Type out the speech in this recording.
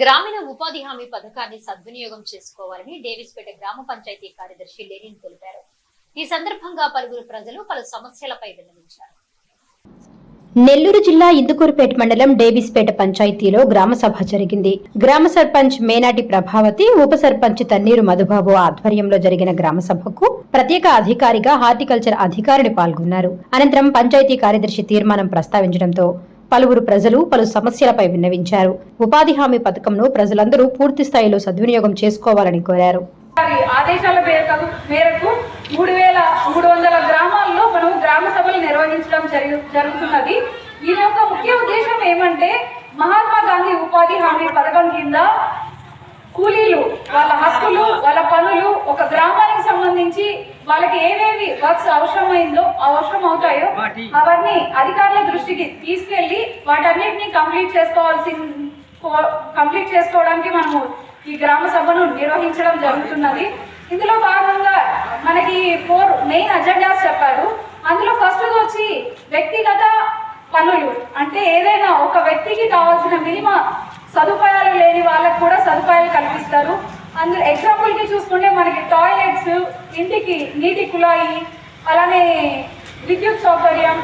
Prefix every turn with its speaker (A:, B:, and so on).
A: గ్రామీణ ఉపాధి హామీ పథకాన్ని సద్వినియోగం చేసుకోవాలని డేవిస్పేట గ్రామ పంచాయతీ కార్యదర్శి లెనిన్ తెలిపారు. ఈ సందర్భంగా పలువురు ప్రజలు పలు సమస్యలపై విన్నవించారు
B: నెల్లూరు జిల్లా ఇందుకూరుపేట మండలం డేవిస్పేట పంచాయతీలో గ్రామ సభ జరిగింది. గ్రామ సర్పంచ్ మేనాటి ప్రభావతి ఉప సర్పంచ్ తన్నీరు మధుబాబు ఆధ్వర్యంలో జరిగిన గ్రామ సభకు ప్రత్యేక అధికారిగా హార్టికల్చర్ అధికారిని పాల్గొన్నారు. అనంతరం పంచాయతీ కార్యదర్శి తీర్మానం ప్రస్తావించడంతో పలువురు ప్రజలు పలు సమస్యలపై విన్నవించారు. ఉపాధి హామీ పథకంను ప్రజలందరూ పూర్తి స్థాయిలో సద్వినియోగం చేసుకోవాలని కోరారు.
C: ఆదేశాల మేరకు మేరకు మూడు వేల మూడు వందల గ్రామాల్లో మనం గ్రామ సభలు నిర్వహించడం జరుగుతున్నది. దీని యొక్క ముఖ్య ఉద్దేశం ఏమంటే మహాత్మా గాంధీ ఉపాధి హామీ పథకం కింద కూలీలు వాళ్ళ హక్కులు వాళ్ళ పనులు ఒక గ్రామానికి సంబంధించి వాళ్ళకి ఏవేవి వర్క్స్ అవసరమైందో అవసరం అవుతాయో అవన్నీ అధికారుల దృష్టికి తీసుకెళ్ళి వాటన్నిటిని కంప్లీట్ చేసుకోవాల్సి కంప్లీట్ చేసుకోవడానికి మనము ఈ గ్రామ సభను నిర్వహించడం జరుగుతున్నది. ఇందులో భాగంగా మనకి ఫోర్ మెయిన్ అజెండాస్ చెప్పారు. అందులో ఫస్ట్ వచ్చి వ్యక్తిగత పనులు. అంటే ఏదైనా ఒక వ్యక్తికి కావాల్సిన మినిమం సదుపాయాలు లేని వాళ్ళకు కూడా సదుపాయాలు కల్పిస్తారు. అందులో ఎగ్జాంపుల్కి చూసుకుంటే మనకి టాయిలెట్స్ ఇంటికి నీటి కుళాయి అలానే విద్యుత్ సౌకర్యం